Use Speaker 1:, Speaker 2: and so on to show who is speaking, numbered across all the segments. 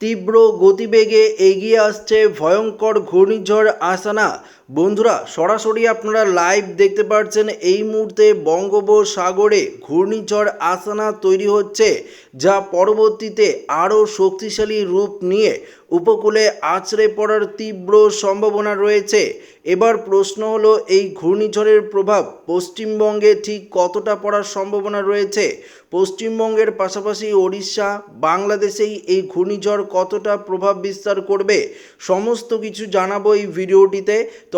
Speaker 1: তীব্র গতিবেগে এগিয়ে আসছে ভয়ঙ্কর ঘূর্ণিঝড় আসানা। বন্ধুরা, সরাসরি আপনারা লাইভ দেখতে পাচ্ছেন এই মুহূর্তে বঙ্গোপসাগরে ঘূর্ণিঝড় আসানা তৈরি হচ্ছে, যা পরবর্তীতে আরও শক্তিশালী রূপ নিয়ে উপকূলে আছড়ে পড়ার তীব্র সম্ভাবনা রয়েছে। এবার প্রশ্ন হলো, এই ঘূর্ণিঝড়ের প্রভাব পশ্চিমবঙ্গে ঠিক কতটা পড়ার সম্ভাবনা রয়েছে? পশ্চিমবঙ্গের পাশাপাশি ওড়িশা, বাংলাদেশেই এই ঘূর্ণিঝড় কতটা প্রভাব বিস্তার করবে? সমস্ত কিছু জানাব এই ভিডিওটিতে। তো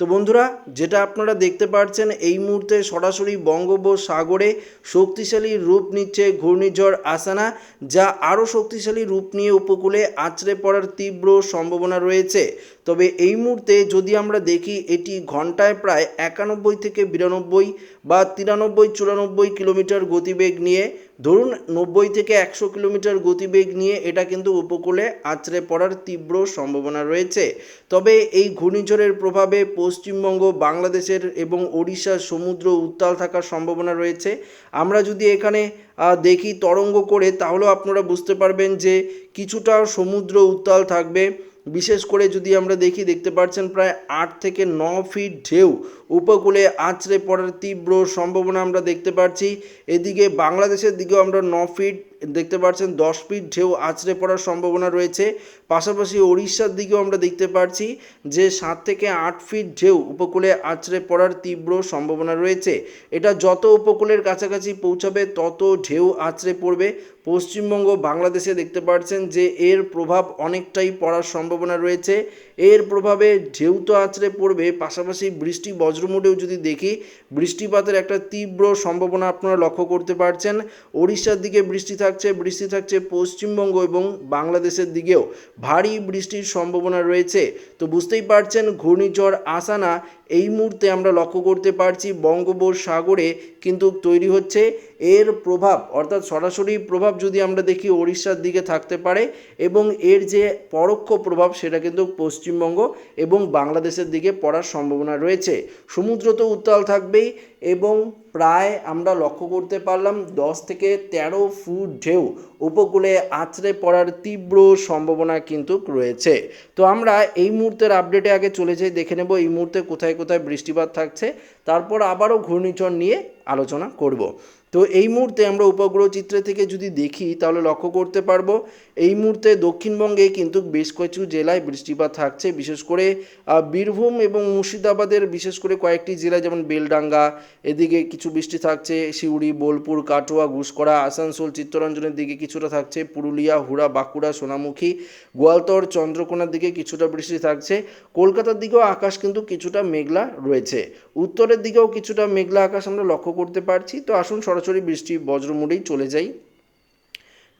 Speaker 1: তো বন্ধুরা, যেটা আপনারা দেখতে পাচ্ছেন এই মুহূর্তে সরাসরি বঙ্গোপসাগরে শক্তিশালী রূপ নিচ্ছে ঘূর্ণিঝড় আসানা, যা আরও শক্তিশালী রূপ নিয়ে উপকূলে আছড়ে পড়ার তীব্র সম্ভাবনা রয়েছে। তবে এই মুহূর্তে যদি আমরা দেখি, এটি ঘন্টায় প্রায় একানব্বই থেকে বিরানব্বই বা তিরানব্বই, চুরানব্বই কিলোমিটার গতিবেগ নিয়ে ধরুন নব্বই থেকে একশো কিলোমিটার গতিবেগ নিয়ে এটা কিন্তু উপকূলে আছড়ে পড়ার তীব্র সম্ভাবনা রয়েছে। তবে এই ঘূর্ণিঝড়ের প্রভাবে পশ্চিমবঙ্গ, বাংলাদেশের এবং ওড়িশার সমুদ্র উত্তাল থাকার সম্ভাবনা রয়েছে। আমরা যদি এখানে দেখি তরঙ্গ করে, তাহলেও আপনারা বুঝতে পারবেন যে কিছুটা সমুদ্র উত্তাল থাকবে। বিশেষ করে যদি আমরা দেখি, দেখতে পাচ্ছেন প্রায় আট থেকে ন ফিট ঢেউ উপকূলে আছড়ে পড়ার তীব্র সম্ভাবনা আমরা দেখতে পাচ্ছি। এদিকে বাংলাদেশের দিকেও আমরা ন ফিট দেখতে পাচ্ছেন, দশ ফিট ঢেউ আছড়ে পড়ার সম্ভাবনা রয়েছে। পাশাপাশি ওড়িশার দিকেও আমরা দেখতে পাচ্ছি যে সাত থেকে আট ফিট ঢেউ উপকূলে আছড়ে পড়ার তীব্র সম্ভাবনা রয়েছে। এটা যত উপকূলের কাছাকাছি পৌঁছাবে, তত ঢেউ আছড়ে পড়বে। পশ্চিমবঙ্গ বাংলাদেশে দেখতে পাচ্ছেন যে এর প্রভাব অনেকটাই পড়ার সম্ভাবনা রয়েছে। এর প্রভাবে ঢেউ তো আছড়ে পড়বে, পাশাপাশি বৃষ্টি বজ্রমুটেও যদি দেখি, বৃষ্টিপাতের একটা তীব্র সম্ভাবনা আপনারা লক্ষ্য করতে পারছেন। ওড়িশার দিকে বৃষ্টি থাকছে, বৃষ্টি থাকছে পশ্চিমবঙ্গ এবং বাংলাদেশের দিকেও। ভারী বৃষ্টির সম্ভাবনা রয়েছে। তো বুঝতেই পারছেন, ঘূর্ণিঝড় আসানা এই মুহূর্তে আমরা লক্ষ্য করতে পারছি বঙ্গোপসাগরে কিন্তু তৈরি হচ্ছে এর প্রভাব, অর্থাৎ সরাসরি প্রভাব যদি আমরা দেখি ওড়িশার দিকে থাকতে পারে এবং এর যে পরোক্ষ প্রভাব সেটা কিন্তু পশ্চিমবঙ্গ এবং বাংলাদেশের দিকে পড়ার সম্ভাবনা রয়েছে। সমুদ্র তো উত্তাল থাকবেই এবং প্রায় আমরা লক্ষ্য করতে পারলাম দশ থেকে তেরো ফুট ঢেউ উপকূলে আছড়ে পড়ার তীব্র সম্ভাবনা কিন্তু রয়েছে। তো আমরা এই মুহূর্তের আপডেটে আগে চলে যাই, দেখে নেব এই মুহূর্তে কোথায় কোথায় বৃষ্টিপাত থাকছে তারপর আবারও ঘূর্ণিঝড় নিয়ে আলোচনা করব। তো এই মুহূর্তে আমরা উপগ্রহ চিত্রে থেকে যদি দেখি, তাহলে লক্ষ্য করতে পারব, এই মুহূর্তে দক্ষিণবঙ্গে কিন্তু বেশ কিছু জেলায় বৃষ্টিপাত থাকছে। বিশেষ করে বীরভূম এবং মুর্শিদাবাদের বিশেষ করে কয়েকটি জেলায় যেমন বেলডাঙ্গা, এদিকে কিছু বৃষ্টি থাকছে। সিউড়ি, বোলপুর, কাটোয়া ঘুষকরা আসানসোল, চিত্তরঞ্জনের দিকে কিছুটা থাকছে। পুরুলিয়া, হুড়া, বাঁকুড়া, সোনামুখী, গোয়ালতর, চন্দ্রকোনার দিকে কিছুটা বৃষ্টি থাকছে। কলকাতার দিকেও আকাশ কিন্তু কিছুটা মেঘলা রয়েছে। উত্তরের দিকেও কিছুটা মেঘলা আকাশ আমরা লক্ষ্য করতে পারছি। তো আসুন সরাসরি বৃষ্টি বজ্রমুডেই চলে যাই।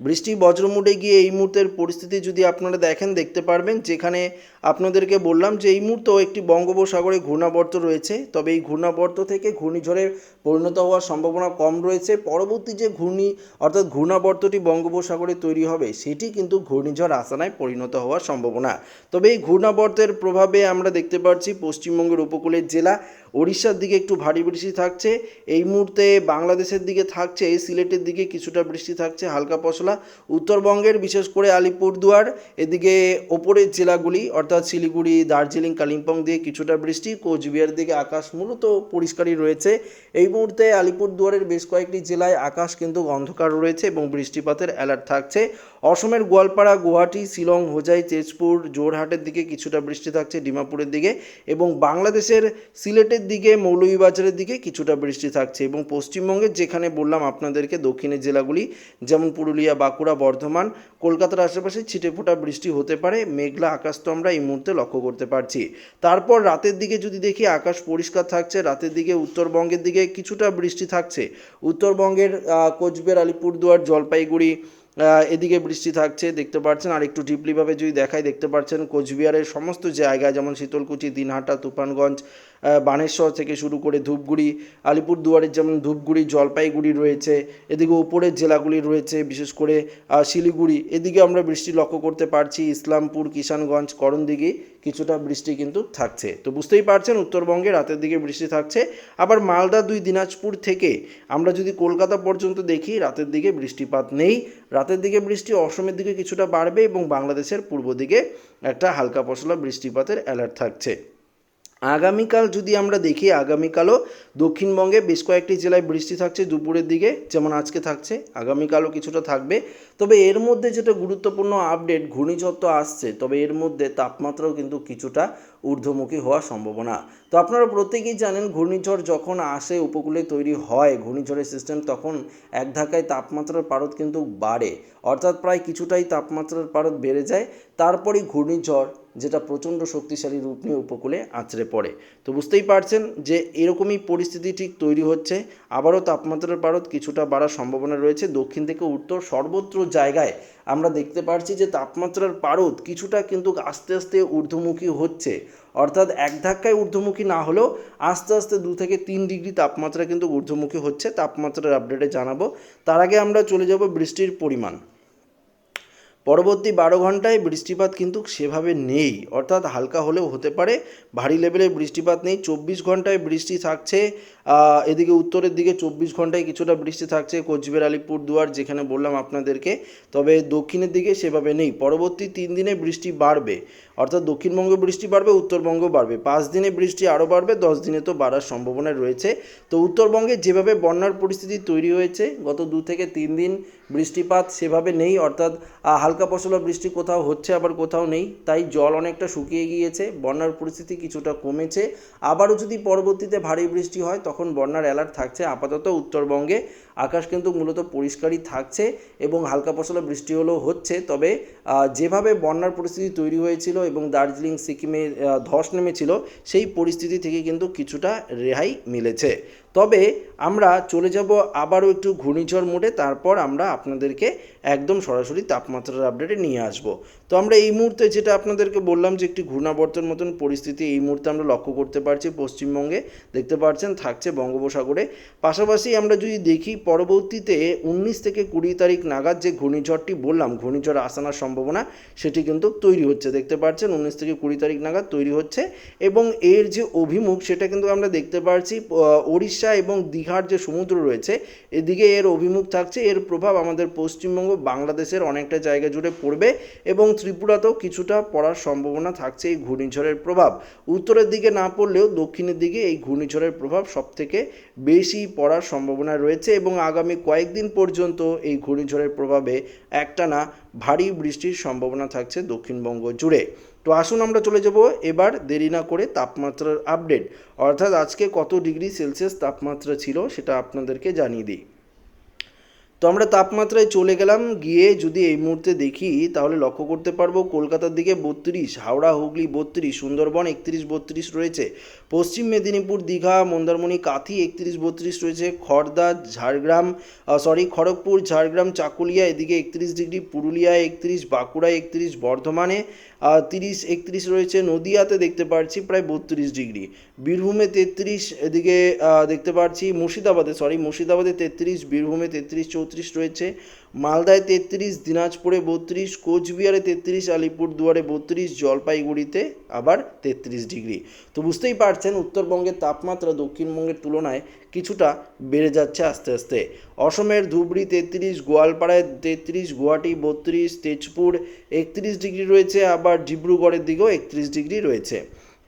Speaker 1: বৃষ্টি বজ্রমুডে গিয়ে এই মুহূর্তের পরিস্থিতি যদি আপনারা দেখেন, দেখতে পারবেন। যেখানে আপনাদেরকে বললাম যে এই মুহূর্তেও একটি বঙ্গোপসাগরে ঘূর্ণাবর্ত রয়েছে। তবে এই ঘূর্ণাবর্ত থেকে ঘূর্ণিঝড়ে পরিণত হওয়ার সম্ভাবনা কম রয়েছে। পরবর্তী যে ঘূর্ণি, অর্থাৎ ঘূর্ণাবর্তটি বঙ্গোপসাগরে তৈরি হবে, সেটি কিন্তু ঘূর্ণিঝড় আসানায় পরিণত হওয়ার সম্ভাবনা। তবে এই ঘূর্ণাবর্তের প্রভাবে আমরা দেখতে পাচ্ছি পশ্চিমবঙ্গের উপকূলের জেলা ওড়িশার দিকে একটু ভারী বৃষ্টি থাকছে। এই মুহূর্তে বাংলাদেশের দিকে থাকছে, এই সিলেটের দিকে কিছুটা বৃষ্টি থাকছে, হালকা পশলা। উত্তরবঙ্গের বিশেষ করে আলিপুরদুয়ার, এদিকে ওপরের জেলাগুলি, অর্থাৎ শিলিগুড়ি, দার্জিলিং, কালিম্পং দিয়ে কিছুটা বৃষ্টি, কোচবিহার দিকে আকাশ মূলত পরিষ্কারই রয়েছে। এই মুহূর্তে আলিপুরদুয়ারের বেশ কয়েকটি জেলায় আকাশ কিন্তু অন্ধকার রয়েছে এবং বৃষ্টিপাতের অ্যালার্ট থাকছে। অসমের গোয়ালপাড়া, গুয়াহাটি, শিলং, হোজাই, তেজপুর জোরহাটের দিকে কিছুটা বৃষ্টি থাকছে ডিমাপুরের দিকে এবং বাংলাদেশের সিলেটের দিকে, মৌলভীবাজারের দিকে কিছুটা বৃষ্টি থাকছে এবং পশ্চিমবঙ্গের যেখানে বললাম আপনাদেরকে দক্ষিণের জেলাগুলি যেমন পুরুলিয়া, বাঁকুড়া, বর্ধমান, কলকাতার আশেপাশে ছিটেফোঁটা বৃষ্টি হতে পারে, মেঘলা আকাশ তো আমরা এই মুহূর্তে লক্ষ্য করতে পারছি। তারপর রাতের দিকে যদি দেখি আকাশ পরিষ্কার থাকছে, রাতের দিকে উত্তরবঙ্গের দিকে কিছুটা বৃষ্টি থাকছে। উত্তরবঙ্গের কোচবিহার, আলিপুরদুয়ার, জলপাইগুড়ি এদিকে বৃষ্টি থাকছে, দেখতে পাচ্ছেন আর একটু ডিপলিভাবে যদি দেখাই, দেখতে পাচ্ছেন কোচবিহারের সমস্ত জায়গায়, যেমন শীতলকুচি, দিনহাটা, তুফানগঞ্জ বানেশ্বর থেকে শুরু করে ধূপগুড়ি, আলিপুরদুয়ারের যেমন ধূপগুড়ি, জলপাইগুড়ি রয়েছে, এদিকে উপরের জেলাগুলি রয়েছে, বিশেষ করে শিলিগুড়ি। এদিকে আমরা বৃষ্টি লক্ষ্য করতে পারছি, ইসলামপুর, কিষানগঞ্জ, করণদিঘি, কিছুটা বৃষ্টি কিন্তু থাকছে। তো বুঝতেই পারছেন, উত্তরবঙ্গে রাতের দিকে বৃষ্টি থাকছে। আবার মালদা দুই, দিনাজপুর থেকে আমরা যদি কলকাতা পর্যন্ত দেখি, রাতের দিকে বৃষ্টিপাত নেই। রাতের দিকে বৃষ্টি অসমের দিকে কিছুটা বাড়বে এবং বাংলাদেশের পূর্ব দিকে একটা হালকা পশলা বৃষ্টিপাতের অ্যালার্ট থাকছে। আগামীকাল যদি আমরা দেখি, আগামীকালও দক্ষিণবঙ্গে বেশ কয়েকটি জেলায় বৃষ্টি থাকছে, দুপুরের দিকে যেমন আজকে থাকছে, আগামীকালও কিছুটা থাকবে। তবে এর মধ্যে যেটা গুরুত্বপূর্ণ আপডেট, ঘূর্ণিঝড় তো আসছে, তবে এর মধ্যে তাপমাত্রাও কিন্তু কিছুটা ঊর্ধ্বমুখী হওয়ার সম্ভাবনা। তো আপনারা প্রত্যেকেই জানেন, ঘূর্ণিঝড় যখন আসে, উপকূলে তৈরি হয়, ঘূর্ণিঝড়ের সিস্টেম তখন এক ধাক্কায় তাপমাত্রার পারদ কিন্তু বাড়ে। অর্থাৎ প্রায় কিছুটাই তাপমাত্রার পারদ বেড়ে যায়। তারপরেই ঘূর্ণিঝড় যেটা প্রচণ্ড শক্তিশালী রূপ নিয়ে উপকূলে আছড়ে পড়ে। তো বুঝতেই পারছেন যে এরকমই পরিস্থিতি ঠিক তৈরি হচ্ছে। আবারও তাপমাত্রার পারদ কিছুটা বাড়ার সম্ভাবনা রয়েছে। দক্ষিণ থেকে উত্তর সর্বত্র জায়গায় আমরা দেখতে পারছি যে তাপমাত্রার পারদ কিছুটা কিন্তু আস্তে আস্তে ঊর্ধ্বমুখী হচ্ছে। অর্থাৎ এক ধাক্কায় ঊর্ধ্বমুখী না হলেও আস্তে আস্তে দু থেকে তিন ডিগ্রি তাপমাত্রা কিন্তু ঊর্ধ্বমুখী হচ্ছে। তাপমাত্রার আপডেটে জানাব। তার আগে আমরা চলে যাব বৃষ্টির পরিমাণ। পরবর্তী বারো ঘন্টায় বৃষ্টিপাত কিন্তু সেভাবে নেই। অর্থাৎ হালকা হলেও হতে পারে ভারী লেভেলের বৃষ্টিপাত নেই। চব্বিশ ঘন্টায় বৃষ্টি থাকছে এদিকে উত্তরের দিকে চব্বিশ ঘন্টায় কিছুটা বৃষ্টি থাকছে কোচবিহার আলিপুরদুয়ার যেখানে বললাম আপনাদেরকে। তবে দক্ষিণের দিকে সেভাবে নেই। পরবর্তী তিন দিনে বৃষ্টি বাড়বে। অর্থাৎ দক্ষিণবঙ্গে বৃষ্টি বাড়বে উত্তরবঙ্গ বাড়বে। পাঁচ দিনে বৃষ্টি আরও বাড়বে দশ দিনে তো বাড়ার সম্ভাবনা রয়েছে। তো উত্তরবঙ্গে যেভাবে বন্যার পরিস্থিতি তৈরি হয়েছে গত দু থেকে তিন দিন বৃষ্টিপাত সেভাবে নেই। অর্থাৎ আহ, হালকা পশলা বৃষ্টি কোথাও হচ্ছে, আবার কোথাও নেই। তাই জল অনেকটা শুকিয়ে গিয়েছে, বন্যার পরিস্থিতি কিছুটা কমেছে। আবারও যদি পরবর্তীতে ভারী বৃষ্টি হয়, তখন বন্যার অ্যালার্ট থাকছে আপাতত উত্তরবঙ্গে। আকাশ কিন্তু মূলত পরিষ্কারই থাকছে এবং হালকা পশলা বৃষ্টি হলেও হচ্ছে। তবে যেভাবে বন্যার পরিস্থিতি তৈরি হয়েছিল এবং দার্জিলিং সিকিমে ধস নেমেছিল, সেই পরিস্থিতি থেকে কিন্তু কিছুটা রেহাই মিলেছে। তবে, আমরা চলে যাব আবারও একটু ঘূর্ণিঝড় মোডে, তারপর আমরা আপনাদেরকে একদম সরাসরি তাপমাত্রার আপডেটে নিয়ে আসব। তো আমরা এই মুহূর্তে যেটা আপনাদেরকে বললাম যে, একটি ঘূর্ণাবর্তন মতন পরিস্থিতি এই মুহূর্তে আমরা লক্ষ্য করতে পারছি পশ্চিমবঙ্গে। দেখতে পাচ্ছেন, থাকছে বঙ্গোপসাগরে। পাশাপাশি আমরা যদি দেখি পরবর্তীতে উনিশ থেকে কুড়ি তারিখ নাগাদ যে ঘূর্ণিঝড়টি বললাম, ঘূর্ণিঝড় আসানোর সম্ভাবনা, সেটি কিন্তু তৈরি হচ্ছে। দেখতে পাচ্ছেন, উনিশ থেকে কুড়ি তারিখ নাগাদ তৈরি হচ্ছে এবং এর যে অভিমুখ, সেটা কিন্তু আমরা দেখতে পাচ্ছি ওড়িশা এবং দীঘার যে সমুদ্র রয়েছে, এদিকে এর অভিমুখ থাকছে। এর প্রভাব আমাদের পশ্চিমবঙ্গ, বাংলাদেশের অনেকটা জায়গা জুড়ে পড়বে এবং ত্রিপুরাতেও কিছুটা পড়ার সম্ভাবনা থাকছে এই ঘূর্ণিঝড়ের প্রভাব। উত্তরের দিকে না পড়লেও দক্ষিণের দিকে এই ঘূর্ণিঝড়ের প্রভাব সবথেকে বেশি পড়ার সম্ভাবনা রয়েছে এবং আগামী কয়েকদিন পর্যন্ত এই ঘূর্ণিঝড়ের প্রভাবে একটানা ভারী বৃষ্টির সম্ভাবনা থাকছে দক্ষিণবঙ্গ জুড়ে। তো আসুন আমরা চলে যাব এবার দেরি না করে তাপমাত্রার আপডেট। অর্থাৎ আজকে কত ডিগ্রি সেলসিয়াস তাপমাত্রা ছিল সেটা আপনাদেরকে জানিয়ে দিই। তো আমরা তাপমাত্রায় চলে গেলাম, গিয়ে যদি এই মুহূর্তে দেখি, তাহলে লক্ষ্য করতে পারব কলকাতার দিকে বত্রিশ, হাওড়া, হুগলি বত্রিশ, সুন্দরবন একত্রিশ বত্রিশ রয়েছে, পশ্চিম মেদিনীপুর, দীঘা, মন্দারমণি, কাঁথি একত্রিশ বত্রিশ রয়েছে খড়দা ঝাড়গ্রাম সরি খড়গপুর, ঝাড়গ্রাম, চাকুলিয়া, এদিকে একত্রিশ ডিগ্রি পুরুলিয়ায় একত্রিশ বাঁকুড়ায় একত্রিশ, বর্ধমানে তিরিশ, একত্রিশ রয়েছে, নদিয়াতে দেখতে পাচ্ছি প্রায় বত্রিশ ডিগ্রি। বীরভূমে তেত্রিশ, এদিকে দেখতে পাচ্ছি মুর্শিদাবাদে সরি মুর্শিদাবাদে তেত্রিশ, বীরভূমে তেত্রিশ, চৌত্রিশ রয়েছে। মালদায় তেত্রিশ, দিনাজপুরে বত্রিশ, কোচবিহারে তেত্রিশ, আলিপুরদুয়ারে বত্রিশ, জলপাইগুড়িতে আবার তেত্রিশ ডিগ্রি। তো বুঝতেই পারছেন, উত্তরবঙ্গের তাপমাত্রা দক্ষিণবঙ্গের তুলনায় কিছুটা বেড়ে যাচ্ছে আস্তে আস্তে। অসমের ধুবড়ি তেত্রিশ, গোয়ালপাড়ায় তেত্রিশ, গুয়াহাটি বত্রিশ, তেজপুর একত্রিশ ডিগ্রি রয়েছে, আবার ডিব্রুগড়ের দিকেও একত্রিশ ডিগ্রি রয়েছে।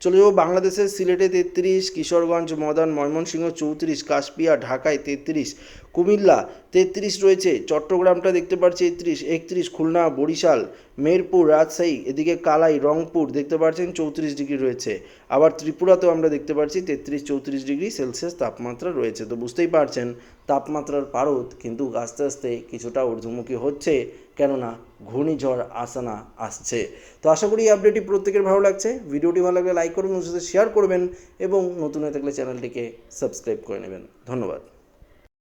Speaker 1: চলে যাব বাংলাদেশের সিলেটে তেত্রিশ, কিশোরগঞ্জ মদন ময়মনসিংহ চৌত্রিশ, কাশপিয়া, ঢাকায় তেত্রিশ কুমিল্লা, তেত্রিশ রয়েছে। চট্টগ্রামটা দেখতে পাচ্ছি একত্রিশ একত্রিশ খুলনা, বরিশাল, মেরপুর, রাজশাহী, এদিকে কালাই, রংপুর দেখতে পাচ্ছেন চৌত্রিশ ডিগ্রি রয়েছে। আবার ত্রিপুরাতেও আমরা দেখতে পাচ্ছি তেত্রিশ, চৌত্রিশ ডিগ্রি সেলসিয়াস তাপমাত্রা রয়েছে। তো বুঝতেই পারছেন, তাপমাত্রার পারদ কিন্তু আস্তে আস্তে কিছুটা ঊর্ধ্বমুখী হচ্ছে, কেননা ঘূর্ণিঝড় আসানা আসছে। তো আশা করি এই আপডেটটি প্রত্যেকের ভালো লাগছে। ভিডিওটি ভালো লাগলে লাইক করবেন সাথে শেয়ার করবেন এবং নতুন হয়ে থাকলে চ্যানেলটিকে সাবস্ক্রাইব করে নেবেন। ধন্যবাদ।